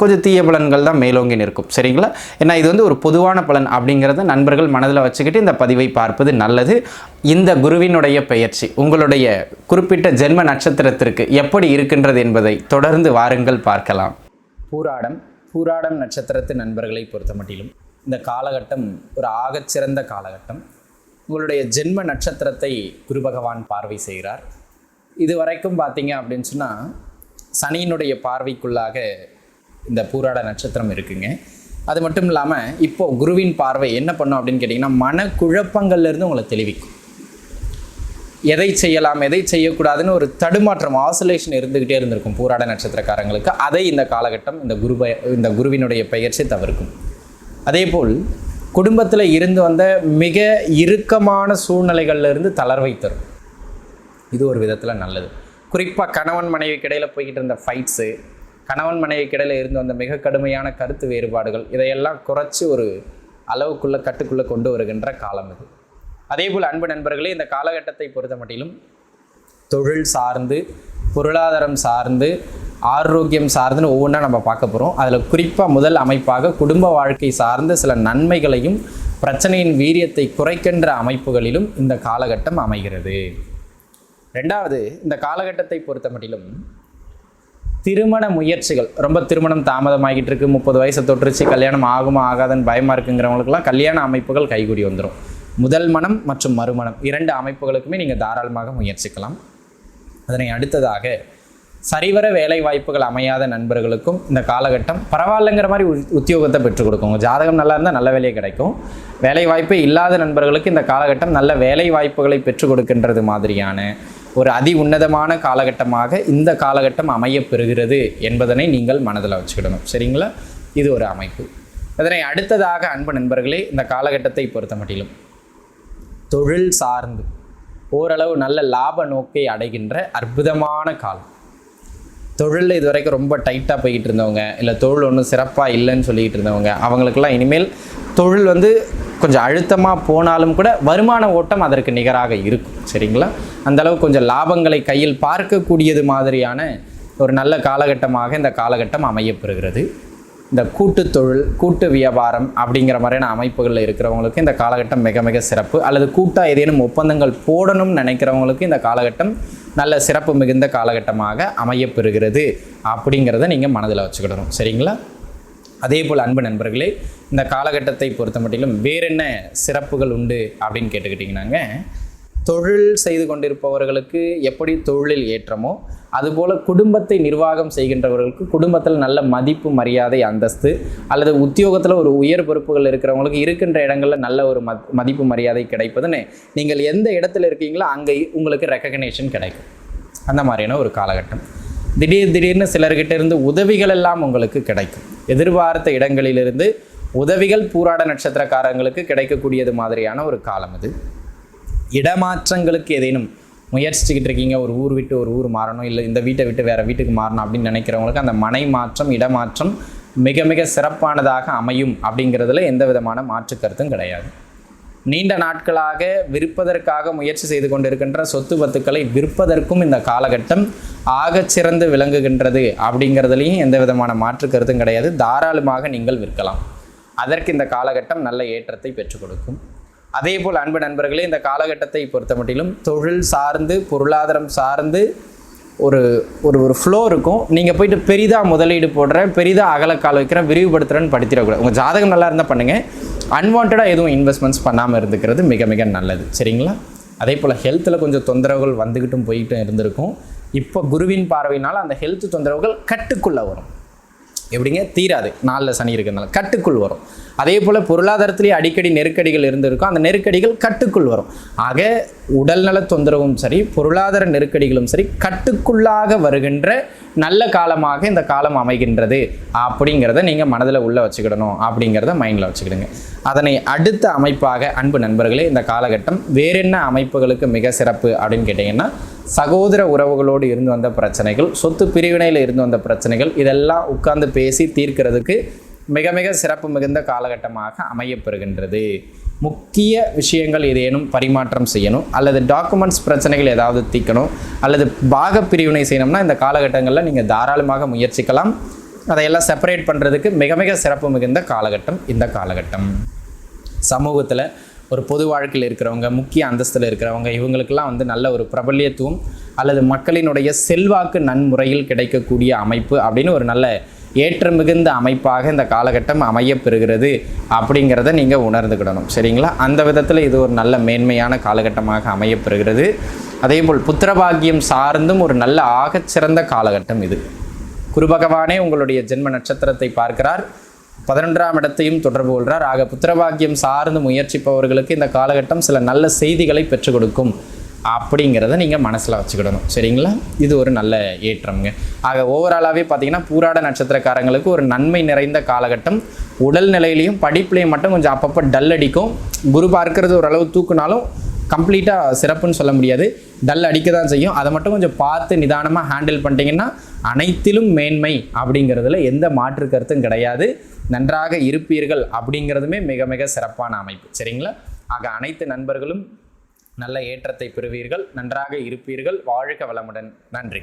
கொஞ்சம் தீய பலன்கள் தான் மேலோங்கி நிற்கும். சரிங்களா? ஏன்னா இது வந்து ஒரு பொதுவான பலன் அப்படிங்கிறத நண்பர்கள் மனதில் வச்சுக்கிட்டு இந்த பதிவை பார்ப்பது நல்லது. இந்த குருவினுடைய பெயர்ச்சி உங்களுடைய குறிப்பிட்ட ஜென்ம நட்சத்திரத்திற்கு எப்படி இருக்கின்றது என்பதை தொடர்ந்து வாருங்கள் பார்க்கலாம். பூராடம் பூராடம் நட்சத்திரத்து நண்பர்களை பொறுத்த மட்டிலும் இந்த காலகட்டம் ஒரு ஆகச்சிறந்த காலகட்டம். உங்களுடைய ஜென்ம நட்சத்திரத்தை குரு பகவான் பார்வை செய்கிறார். இது வரைக்கும் பார்த்தீங்க அப்படின்னு சொன்னால் சனியினுடைய பார்வைக்குள்ளாக இந்த பூராட நட்சத்திரம் இருக்குங்க. அது மட்டும் இல்லாமல் இப்போது குருவின் பார்வை என்ன பண்ணும் அப்படின்னு கேட்டிங்கன்னா மனக்குழப்பங்கள்லேருந்து உங்களை தெளிவிக்கும். எதை செய்யலாம் எதை செய்யக்கூடாதுன்னு ஒரு தடுமாற்றம் ஆசோலேஷன் இருந்துக்கிட்டே இருந்திருக்கும் பூராட நட்சத்திரக்காரங்களுக்கு. அதை இந்த காலகட்டம் இந்த குரு பய- இந்த குருவினுடைய பெயர்ச்சி தவிர்க்கும். அதே போல் குடும்பத்தில் இருந்து வந்த மிக இறுக்கமான சூழ்நிலைகள்லேருந்து தளர்வை தரும். இது ஒரு விதத்தில் நல்லது. குறிப்பாக கணவன் மனைவிக்கு இடையில் போய்கிட்டு இருந்த ஃபைட்ஸு கணவன் மனைவிக்கு இடையில இருந்து வந்த மிக கடுமையான கருத்து வேறுபாடுகள் இதையெல்லாம் குறைச்சி ஒரு அளவுக்குள்ளே கட்டுக்குள்ளே கொண்டு வருகின்ற காலம் இது. அதேபோல் அன்பு நண்பர்களே இந்த காலகட்டத்தை பொறுத்த மட்டிலும் தொழில் சார்ந்து பொருளாதாரம் சார்ந்து ஆரோக்கியம் சார்ந்துன்னு ஒவ்வொன்றா நம்ம பார்க்க போகிறோம் அதில் குறிப்பாக முதல் அமைப்பாக குடும்ப வாழ்க்கை சார்ந்த சில நன்மைகளையும் பிரச்சனையின் வீரியத்தை குறைக்கின்ற அமைப்புகளிலும் இந்த காலகட்டம் அமைகிறது. ரெண்டாவது இந்த காலகட்டத்தை பொறுத்த மட்டிலும் திருமண முயற்சிகள். ரொம்ப திருமணம் தாமதமாகிட்டு இருக்கு முப்பது வயசை தொற்றுச்சு கல்யாணம் ஆகுமா ஆகாதுன்னு பயமாக இருக்குங்கிறவங்களுக்குலாம் கல்யாண அமைப்புகள் கைகூடி வந்துடும் முதல் மனம் மற்றும் மறுமணம். இரண்டு அமைப்புகளுக்குமே நீங்கள் தாராளமாக முயற்சிக்கலாம். அதனை அடுத்ததாக சரிவர வேலை வாய்ப்புகள் அமையாத நண்பர்களுக்கும் இந்த காலகட்டம் பரவாயில்லைங்கிற மாதிரி உத்தியோகத்தை பெற்றுக் கொடுக்கும். ஜாதகம் நல்லா இருந்தால் நல்ல வேலையை கிடைக்கும். வேலை வாய்ப்பே இல்லாத நண்பர்களுக்கு இந்த காலகட்டம் நல்ல வேலை வாய்ப்புகளை பெற்றுக் கொடுக்கின்றது மாதிரியான ஒரு அதி உன்னதமான காலகட்டமாக இந்த காலகட்டம் அமையப்பெறுகிறது என்பதனை நீங்கள் மனதில் வச்சுக்கிடணும். சரிங்களா? இது ஒரு அமைப்பு. அதனை அடுத்ததாக அன்பு நண்பர்களே இந்த காலகட்டத்தை பொறுத்த மட்டிலும் தொழில் சார்ந்து ஓரளவு நல்ல லாப நோக்கை அடைகின்ற அற்புதமான காலம். தொழிலில் இது வரைக்கும் ரொம்ப டைட்டாக போய்கிட்டு இருந்தவங்க இல்லை தொழில் ஒன்றும் சிறப்பாக இல்லைன்னு சொல்லிக்கிட்டு இருந்தவங்க அவங்களுக்கெல்லாம் இனிமேல் தொழில் வந்து கொஞ்சம் அழுத்தமாக போனாலும் கூட வருமான ஓட்டம் அதற்கு நிகராக இருக்கும். சரிங்களா? அந்த அளவுக்கு கொஞ்சம் லாபங்களை கையில் பார்க்கக்கூடியது மாதிரியான ஒரு நல்ல காலகட்டமாக இந்த காலகட்டம் அமையப்பெறுகிறது. இந்த கூட்டு தொழில் கூட்டு வியாபாரம் அப்படிங்கிற மாதிரியான அமைப்புகளில் இருக்கிறவங்களுக்கு இந்த காலகட்டம் மிக மிக சிறப்பு. அல்லது கூட்டாக ஏதேனும் ஒப்பந்தங்கள் போடணும்னு நினைக்கிறவங்களுக்கு இந்த காலகட்டம் நல்ல சிறப்பு மிகுந்த காலகட்டமாக அமையப்பெறுகிறது. அப்படிங்கிறத நீங்கள் மனதில் வச்சுக்கிடணும். சரிங்களா? அதே போல் அன்பு நண்பர்களே இந்த காலகட்டத்தை பொறுத்த மட்டிலும் வேறென்ன சிறப்புகள் உண்டு அப்படின்னு கேட்டுக்கிட்டிங்கனாங்க தொழில் செய்து கொண்டிருப்பவர்களுக்கு எப்படி தொழிலில் ஏற்றமோ அதுபோல் குடும்பத்தை நிர்வாகம் செய்கின்றவர்களுக்கு குடும்பத்தில் நல்ல மதிப்பு மரியாதை அந்தஸ்து அல்லது உத்தியோகத்தில் ஒரு உயர் பொறுப்புகள் இருக்கிறவங்களுக்கு இருக்கின்ற இடங்களில் நல்ல ஒரு மத் மதிப்பு மரியாதை கிடைப்பதுன்னு நீங்கள் எந்த இடத்துல இருக்கீங்களோ அங்கே உங்களுக்கு ரெக்கக்னேஷன் கிடைக்கும். அந்த மாதிரியான ஒரு காலகட்டம். திடீர் திடீர்னு சிலர்கிட்ட இருந்து உதவிகள் எல்லாம் உங்களுக்கு கிடைக்கும். எதிர்பார்த்த இடங்களிலிருந்து உதவிகள் பூராட நட்சத்திரக்காரங்களுக்கு கிடைக்கக்கூடியது மாதிரியான ஒரு காலம் இது இடமாற்றங்களுக்கு ஏதேனும் முயற்சிச்சுக்கிட்டு இருக்கீங்க ஒரு ஊர் விட்டு ஒரு ஊர் மாறணும் இல்லை இந்த வீட்டை விட்டு வேறு வீட்டுக்கு மாறணும் அப்படின்னு நினைக்கிறவங்களுக்கு அந்த மனை மாற்றம் இடமாற்றம் மிக மிக சிறப்பானதாக அமையும் அப்படிங்கிறதுல எந்த விதமான மாற்று கருத்தும் கிடையாது. நீண்ட நாட்களாக விற்பதற்காக முயற்சி செய்து கொண்டிருக்கின்ற சொத்து பத்துக்களை விற்பதற்கும் இந்த காலகட்டம் ஆக சிறந்து விளங்குகின்றது அப்படிங்கிறதுலையும் எந்த விதமான மாற்று கருத்தும் கிடையாது. தாராளமாக நீங்கள் விற்கலாம். அதற்கு இந்த காலகட்டம் நல்ல ஏற்றத்தை பெற்றுக் கொடுக்கும். அதே போல் அன்பு நண்பர்களே இந்த காலகட்டத்தை பொறுத்த மட்டிலும் தொழில் சார்ந்து பொருளாதாரம் சார்ந்து ஒரு ஒரு ஒரு ஃப்ளோ இருக்கும். நீங்கள் போயிட்டு பெரிதாக முதலீடு போடுறேன் பெரிதாக அகலக்கால் வைக்கிறேன் விரிவுபடுத்துகிறேன்னு படுத்திடக்கூடாது. உங்கள் ஜாதகம் நல்லா இருந்தால் பண்ணுங்கள் அன்வான்டாக எதுவும் இன்வெஸ்ட்மெண்ட்ஸ் பண்ணாமல் இருந்துக்கிறது மிக மிக நல்லது. சரிங்களா? அதே போல் ஹெல்த்தில் கொஞ்சம் தொந்தரவுகள் வந்துக்கிட்டும் போய்கிட்டும் இருந்திருக்கும். இப்போ குருவின் பார்வையினால் அந்த ஹெல்த் தொந்தரவுகள் கட்டுக்குள்ளே வரும். எப்படிங்க? தீராது. நாளில் சனி இருக்கிறதுனால கட்டுக்குள் வரும். அதே போல் பொருளாதாரத்திலேயே அடிக்கடி நெருக்கடிகள் இருந்திருக்கும். அந்த நெருக்கடிகள் கட்டுக்குள் வரும். ஆக உடல்நல தொந்தரவும் சரி பொருளாதார நெருக்கடிகளும் சரி கட்டுக்குள்ளாக வருகின்ற நல்ல காலமாக இந்த காலம் அமைகின்றது. அப்படிங்கிறத நீங்கள் மனதில் உள்ள வச்சுக்கிடணும். அப்படிங்கிறத மைண்டில் வச்சுக்கிடுங்க. அதனை அடுத்த அமைப்பாக அன்பு நண்பர்களே இந்த காலகட்டம் வேறென்ன அமைப்புகளுக்கு மிக சிறப்பு அப்படின்னு கேட்டிங்கன்னா சகோதர உறவுகளோடு இருந்து வந்த பிரச்சனைகள் சொத்து பிரிவினையில் இருந்து வந்த பிரச்சனைகள் இதெல்லாம் உட்கார்ந்து பேசி தீர்க்கிறதுக்கு மிக மிக சிறப்பு மிகுந்த காலகட்டமாக அமையப்பெறுகின்றது. முக்கிய விஷயங்கள் ஏதேனும் பரிமாற்றம் செய்யணும் அல்லது டாக்குமெண்ட்ஸ் பிரச்சனைகள் ஏதாவது தீக்கணும் அல்லது பாக பிரிவினை செய்யணும்னா இந்த காலகட்டங்களில் நீங்கள் தாராளமாக முயற்சிக்கலாம். அதையெல்லாம் செப்பரேட் பண்ணுறதுக்கு மிக மிக சிறப்பு மிகுந்த காலகட்டம் இந்த காலகட்டம். சமூகத்தில் ஒரு பொது வாழ்க்கையில் இருக்கிறவங்க முக்கிய அந்தஸ்தில் இருக்கிறவங்க இவங்களுக்கெல்லாம் வந்து நல்ல ஒரு பிரபல்யத்துவம் அல்லது மக்களினுடைய செல்வாக்கு நன்முறையில் கிடைக்கக்கூடிய அமைப்பு அப்படின்னு ஒரு நல்ல ஏற்ற மிகுந்த அமைப்பாக இந்த காலகட்டம் அமையப்பெறுகிறது அப்படிங்கிறத நீங்கள் உணர்ந்துக்கிடணும் சரிங்களா? அந்த விதத்தில் இது ஒரு நல்ல மேன்மையான காலகட்டமாக அமையப்பெறுகிறது. அதேபோல் புத்திரபாகியம் சார்ந்தும் ஒரு நல்ல ஆகச்சிறந்த காலகட்டம் இது. குரு பகவானே உங்களுடைய ஜென்ம நட்சத்திரத்தை பார்க்கிறார். பதினொன்றாம் இடத்தையும் தொடர்பு கொள்கிறார். ஆக புத்திரபாக்கியம் சார்ந்து முயற்சிப்பவர்களுக்கு இந்த காலகட்டம் சில நல்ல செய்திகளை பெற்றுக் கொடுக்கும் அப்படிங்கிறத நீங்கள் மனசில் வச்சுக்கிடணும். சரிங்களா? இது ஒரு நல்ல ஏற்றம்ங்க. ஆக ஓவராலாகவே பார்த்தீங்கன்னா பூராட நட்சத்திரக்காரங்களுக்கு ஒரு நன்மை நிறைந்த காலகட்டம். உடல் நிலையிலையும் படிப்புலையும் மட்டும் கொஞ்சம் அப்பப்போ டல் அடிக்கும். குரு பார்க்கறது ஓரளவு தூக்குனாலும் கம்ப்ளீட்டாக சிறப்புன்னு சொல்ல முடியாது. டல் அடிக்க தான் செய்யும். அதை மட்டும் கொஞ்சம் பார்த்து நிதானமாக ஹேண்டில் பண்ணிட்டீங்கன்னா அனைத்திலும் மேன்மை அப்படிங்கிறதுல எந்த மாற்று கருத்தும் கிடையாது. நன்றாக இருப்பீர்கள் அப்படிங்கிறதுமே மிக மிக சிறப்பான அமைப்பு. சரிங்களா? ஆக அனைத்து நண்பர்களும் நல்ல ஏற்றத்தை பெறுவீர்கள் நன்றாக இருப்பீர்கள். வாழ்க வளமுடன். நன்றி.